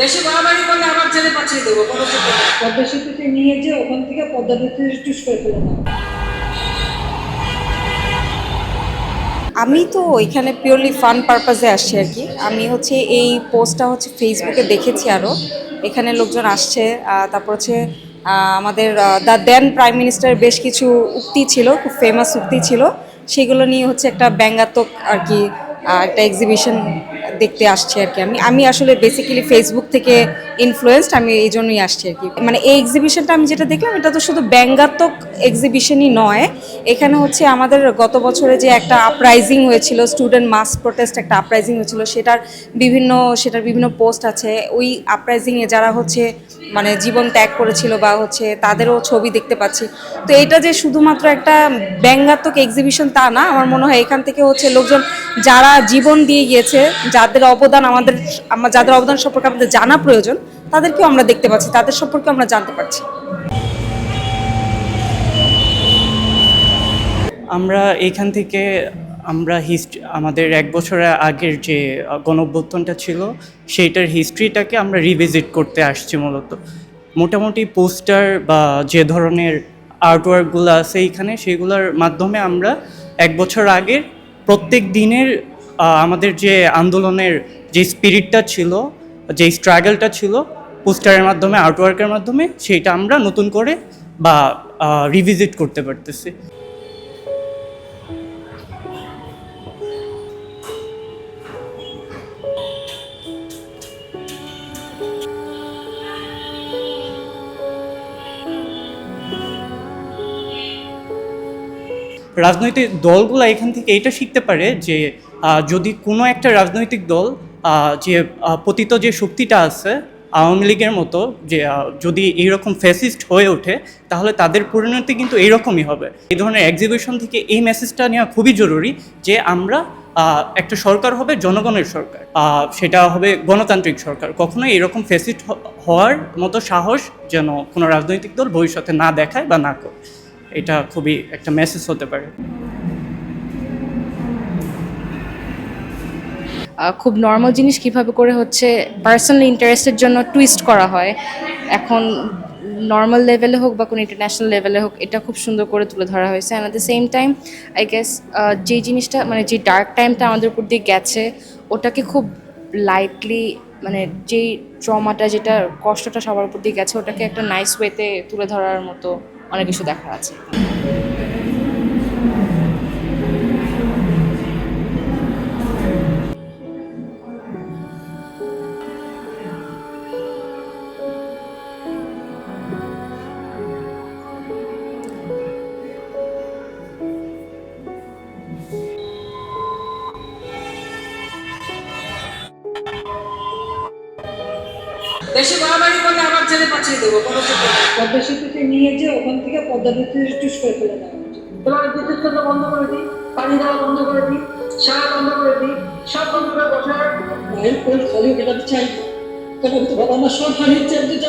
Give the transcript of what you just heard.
বেশি বাড়াবাড়ি করলে আবার জেলে পাঠিয়ে দেবো কোনো পদ্মা সেতুতে নিয়ে যে ওখান থেকে পদ্মা টুস করে ফেলে আমি তো এখানে পিওরলি ফান পারপাসে আসছি আর কি। আমি হচ্ছে এই পোস্টটা হচ্ছে ফেসবুকে দেখেছি আরও এখানে লোকজন আসছে তারপর হচ্ছে আমাদের দ্য দেন প্রাইম মিনিস্টারের বেশ কিছু উক্তি ছিল খুব ফেমাস উক্তি ছিল। সেগুলো নিয়ে হচ্ছে একটা ব্যঙ্গাত্মক আর কি একটা এক্সিবিশন দেখতে আসছি আর কি আমি। আমি আসলে বেসিক্যালি ফেসবুক থেকে ইনফ্লুয়েসড আমি এই জন্যই আসছি আর কি। মানে এই এক্সিবিশনটা আমি যেটা দেখলাম, এটা তো শুধু ব্যঙ্গাত্মক এক্সিবিশনই নয়। এখানে হচ্ছে আমাদের গত বছরে যে একটা আপরাইজিং হয়েছিল স্টুডেন্ট মাস প্রোটেস্ট একটা আপরাইজিং হয়েছিল, সেটার বিভিন্ন সেটার বিভিন্ন পোস্ট আছে। ওই আপরাইজিংয়ে যারা হচ্ছে মানে জীবন ত্যাগ করেছিল বা হচ্ছে তাদেরও ছবি দেখতে পাচ্ছি। তো এটা যে শুধুমাত্র একটা ব্যঙ্গাত্মক এক্সিবিশন তা না, আমার মনে হয় এখান থেকে হচ্ছে লোকজন যারা জীবন দিয়ে গিয়েছে, যাদের অবদান আমাদের যাদের অবদান সম্পর্কে আমাদের জানা প্রয়োজন, তাদেরকেও আমরা দেখতে পাচ্ছি, তাদের সম্পর্কে আমরা জানতে পারছি। আমরা এইখান থেকে আমরা হিস্ট্রি আমাদের এক বছরের আগের যে গণঅভ্যুত্থানটা ছিল, সেইটার হিস্ট্রিটাকে আমরা রিভিজিট করতে আসছি মূলত। মোটামুটি পোস্টার বা যে ধরনের আর্টওয়ার্কগুলো আছে এইখানে, সেগুলোর মাধ্যমে আমরা এক বছর আগের প্রত্যেক দিনের আমাদের যে আন্দোলনের যে স্পিরিটটা ছিল, যে স্ট্রাগলটা ছিল পোস্টারের মাধ্যমে আর্টওয়ার্কের মাধ্যমে, সেইটা আমরা নতুন করে বা রিভিজিট করতে পারতেছি। রাজনৈতিক দলগুলো এখান থেকে এটা শিখতে পারে যে যদি কোনো একটা রাজনৈতিক দল যে পতিত যে শক্তিটা আছে, আওয়ামী লীগের মতো যে যদি এইরকম ফ্যাসিস্ট হয়ে ওঠে, তাহলে তাদের পরিণতি কিন্তু এইরকমই হবে। এই ধরনের এক্সিবিশন থেকে এই মেসেজটা নেওয়া খুবই জরুরি যে, আমরা একটা সরকার হবে, জনগণের সরকার। সেটা হবে গণতান্ত্রিক সরকার। কখনোই এরকম ফ্যাসিস্ট হওয়ার মতো সাহস যেন কোনো রাজনৈতিক দল ভবিষ্যতে না দেখায় বা না করে এটা খুবই একটা মেসেজ হতে পারে। খুব নর্মাল জিনিস কীভাবে করে হচ্ছে পার্সোনাল ইন্টারেস্টের জন্য টুইস্ট করা হয়। এখন নর্মাল লেভেলে হোক বা কোনো ইন্টারন্যাশনাল লেভেলে হোক, এটা খুব সুন্দর করে তুলে ধরা হয়েছে। And at the same time I guess যে জিনিসটা মানে যে ডার্ক টাইমটা আমাদের উপর দিয়ে গেছে, ওটাকে খুব লাইটলি মানে যেই ট্রমাটা যেটা কষ্টটা সবার উপর দিয়ে গেছে, ওটাকে একটা নাইস ওয়েতে তুলে ধরার মতো অনেক কিছু দেখার আছে বেশি বাড়াবাড়ি করলে আবার জেলে পাঠিয়ে দেবো কোনো। পদ্মা সেতুতে নিয়ে যে ওখান থেকে পদ্মা নদীতে চুষ করে ফেলে দেওয়া বিদ্যুৎ কেন্দ্র বন্ধ করে দিই পানি দেওয়া বন্ধ করে দিই সারা বন্ধ করে দিই সব বন্ধ করে বসার। মায়ের কোল খালি মেটাতে চাই আমি তো বাবা আমার সব হারিয়েছে আমি তো